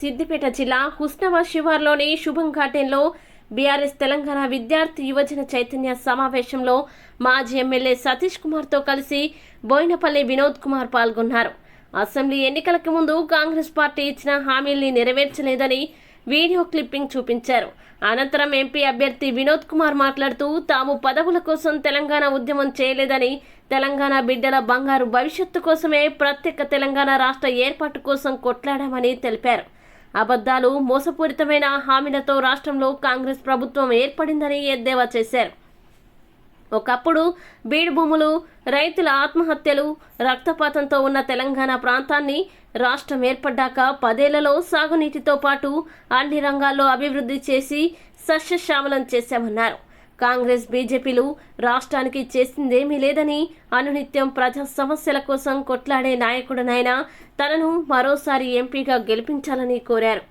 సిద్దిపేట జిల్లా హుస్నవా శివార్లోని శుభం ఘాటెన్లో బీఆర్ఎస్ తెలంగాణ విద్యార్థి యువజన చైతన్య సమావేశంలో మాజీ ఎమ్మెల్యే సతీష్ కుమార్తో కలిసి బోయినపల్లి వినోద్ కుమార్ పాల్గొన్నారు. అసెంబ్లీ ఎన్నికలకు ముందు కాంగ్రెస్ పార్టీ ఇచ్చిన హామీల్ని నెరవేర్చలేదని వీడియో క్లిప్పింగ్ చూపించారు. అనంతరం ఎంపీ అభ్యర్థి వినోద్ కుమార్ మాట్లాడుతూ తాము పదవుల కోసం తెలంగాణ ఉద్యమం చేయలేదని తెలంగాణ బిడ్డల బంగారు భవిష్యత్తు కోసమే ప్రత్యేక తెలంగాణ రాష్ట్ర ఏర్పాటు కోసం కొట్లాడామని తెలిపారు. అబద్ధాలు మోసపూరితమైన హామీలతో రాష్ట్రంలో కాంగ్రెస్ ప్రభుత్వం ఏర్పడిందని ఎద్దేవా చేశారు. ఒకప్పుడు బీడు భూములు రైతుల ఆత్మహత్యలు రక్తపాతంతో ఉన్న తెలంగాణ ప్రాంతాన్ని రాష్ట్రం ఏర్పడ్డాక పదేళ్ళలో సాగునీటితో పాటు అన్ని రంగాల్లో అభివృద్ధి చేసి సస్యశ్యామలం చేశామన్నారు. కాంగ్రెస్ బీజేపీలు రాష్ట్రానికి చేసిందేమీ లేదని అనునిత్యం ప్రజా సమస్యల కోసం కొట్లాడే నాయకుడనైనా తనను మరోసారి ఎంపీగా గెలిపించాలని కోరారు.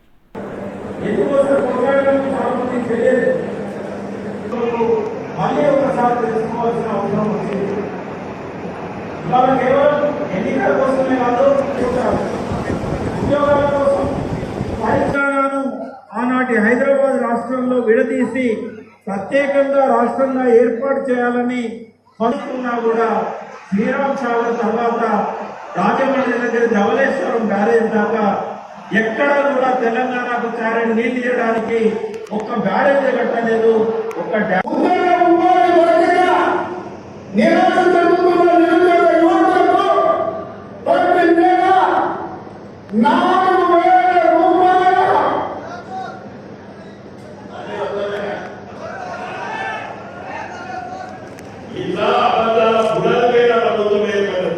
ఆనాటి హైదరాబాద్ రాష్ట్రంలో విడదీసి ప్రత్యేకంగా రాష్ట్రంగా ఏర్పాటు చేయాలని పలుకున్నా కూడా శ్రీరామ్ సాగర్ తర్వాత రాజమండ్రి దగ్గర ధవలేశ్వరం బ్యారేజ్ దాకా ఎక్కడ కూడా తెలంగాణకు చారని నీళ్ళు ఇవ్వడానికి ఒక్క బ్యారేజ్ కట్టలేదు ఒక్క డ్యామ్. ఇలా అబద్ధాల పునరుద్ధరణ ప్రభుత్వం ఏర్పడదు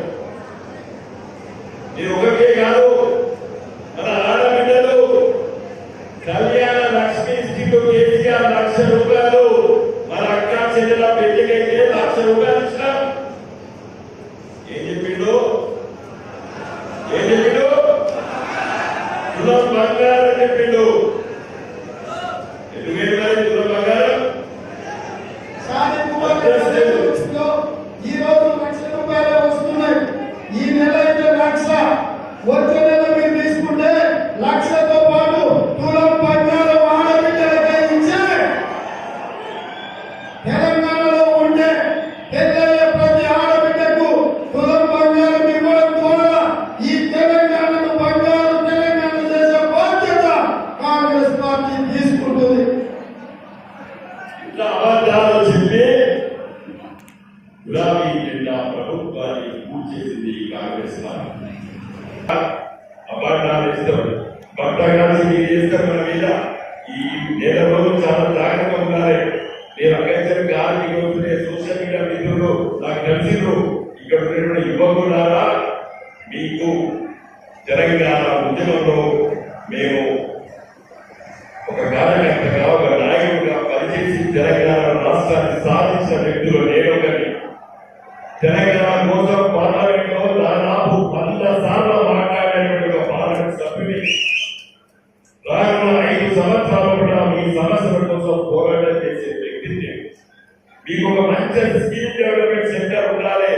ఇది ఒకటే కాదు మన ఆడబిడ్డలు కళ్యాణ లక్ష్మి స్థితిలో కేసీఆర్ లక్ష రూపాయలు మన అక్క చెల్లెల పెళ్ళికైతే లక్ష రూపాయలు ఇచ్చినాం. ఏం చెప్పిండు? ఏం చెప్పిండు? బంగారం చెప్పిండు ఎందుకంటే మరి తులం బంగారం సాధింపు వర్గంలో ఈ రోజు లక్ష రూపాయలు వస్తున్నాయి ఈ నెల అయితే లక్ష వచ్చే నెల మీరు తీసుకుంటే లక్షతో పాటు తులం బంగారం ఆడబిడ్డలకే ఇచ్చే తెలంగాణలో ఉండే పెద్దయ్యే ప్రతి ఆడబిడ్డకు తులం బంగారం ఇవ్వడం ద్వారా ఈ తెలంగాణను బంగారు తెలంగాణ చేసే బాధ్యత కాంగ్రెస్ పార్టీ తీసుకుంటుంది ఇట్లా అబద్ధాలు చెప్పి గులాబీ జెండా ప్రభుత్వాన్ని కూల్చేసింది ఈ కాంగ్రెస్ మీరు చేస్తారు మన మీద. ఈ నెల రోజులు చాలా జాగ్రత్తగా ఉండాలి. నేను అక్కడ గాలి వస్తుంటే సోషల్ మీడియా మిత్రులు నాకు తెలిసిండ్రు. ఇక్కడ ఉన్నటువంటి యువకులారా మీకు తెలంగాణ ఉద్యమంలో మేము ఒక కార్యకర్తగా ఒక నాయకుడిగా పనిచేసి తెలంగాణ రాష్ట్రాన్ని సాధించిన వ్యక్తులు నేను ఒకటి తెలంగాణ కోసం పార్లమెంట్లో దాదాపు వంద సార్లు మాట్లాడినటువంటి ఒక పార్లమెంట్ సభ్యుని. రానున్న ఐదు సంవత్సరాల కూడా మీ సమస్యల కోసం పోరాటం చేసే వ్యక్తి మీకు ఒక మంచి స్కిల్ డెవలప్మెంట్ సెంటర్ ఉండాలి.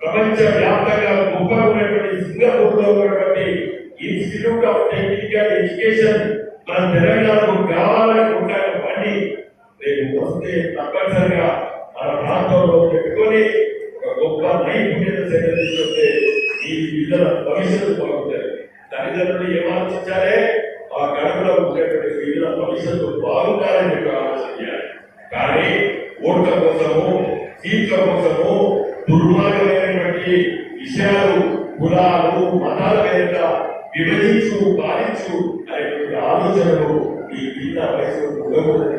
ప్రపంచ వ్యాప్తంగా గొప్ప ఉన్నటువంటి సింగపూర్లో ఉన్నటువంటి ఇన్స్టిట్యూట్ ఆఫ్ టెక్నికల్ ఎడ్యుకేషన్ మన తెలంగాణకు కావాలని ఉంటాను రేపు వస్తే తప్పనిసరిగా మన ప్రాంతంలో పెట్టుకొని గొప్ప నైపుణ్యత సెంటర్ ఈ పిల్లల భవిష్యత్తు బాగుంటుంది. తల్లిదండ్రులు ఏం ఆలోచించాలి? ఆ గడపలో ఉండేటువంటి పిల్లల భవిష్యత్తు బాగుంటారని చెప్పి ఆలోచన చేయాలి. కానీ ఓట్ల కోసము సీట్ల కోసము దుర్మార్గమైనటువంటి విషయాలు కులాలు మతాల మీద విభజించు పాలించు అనేటువంటి ఆలోచనలు ఈ పిల్ల వయసు ఉండకూడదు